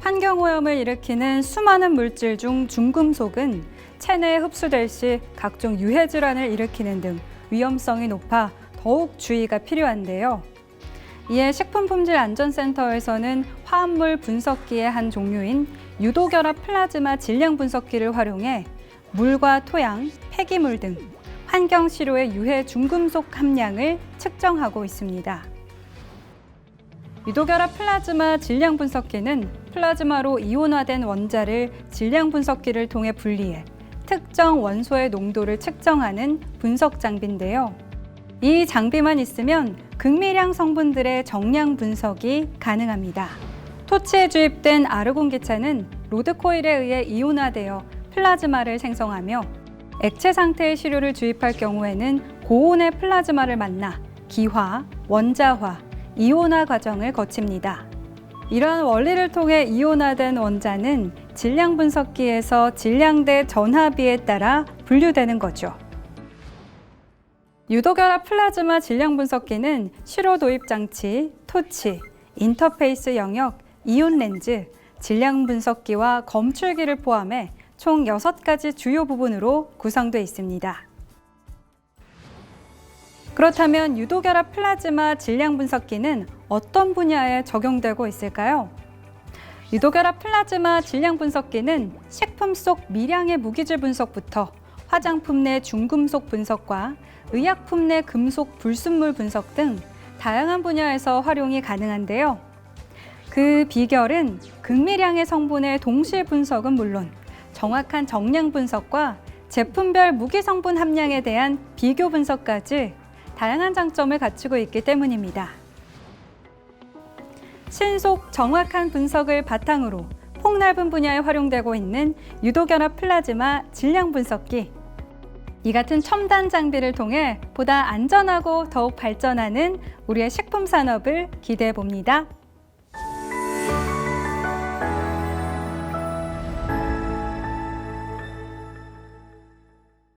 환경오염을 일으키는 수많은 물질 중 중금속은 체내에 흡수될 시 각종 유해 질환을 일으키는 등 위험성이 높아 더욱 주의가 필요한데요. 이에 식품품질안전센터에서는 화합물 분석기의 한 종류인 유도결합 플라즈마 질량 분석기를 활용해 물과 토양, 폐기물 등 환경 시료의 유해 중금속 함량을 측정하고 있습니다. 유도결합 플라즈마 질량 분석기는 플라즈마로 이온화된 원자를 질량 분석기를 통해 분리해 특정 원소의 농도를 측정하는 분석 장비인데요. 이 장비만 있으면 극미량 성분들의 정량 분석이 가능합니다. 토치에 주입된 아르곤 기체는 로드 코일에 의해 이온화되어 플라즈마를 생성하며 액체 상태의 시료를 주입할 경우에는 고온의 플라즈마를 만나 기화, 원자화, 이온화 과정을 거칩니다. 이러한 원리를 통해 이온화된 원자는 질량 분석기에서 질량 대 전하비에 따라 분류되는 거죠. 유도결합 플라즈마 질량 분석기는 시로 도입 장치, 토치, 인터페이스 영역, 이온 렌즈, 질량 분석기와 검출기를 포함해 총 6가지 주요 부분으로 구성되어 있습니다. 그렇다면 유도결합 플라즈마 질량 분석기는 어떤 분야에 적용되고 있을까요? 유도결합 플라즈마 질량 분석기는 식품 속 미량의 무기질 분석부터 화장품 내 중금속 분석과 의약품 내 금속 불순물 분석 등 다양한 분야에서 활용이 가능한데요. 그 비결은 극미량의 성분의 동시 분석은 물론 정확한 정량 분석과 제품별 무기 성분 함량에 대한 비교 분석까지 다양한 장점을 갖추고 있기 때문입니다. 신속 정확한 분석을 바탕으로 폭넓은 분야에 활용되고 있는 유도결합 플라즈마 질량 분석기. 이 같은 첨단 장비를 통해 보다 안전하고 더욱 발전하는 우리의 식품 산업을 기대해 봅니다.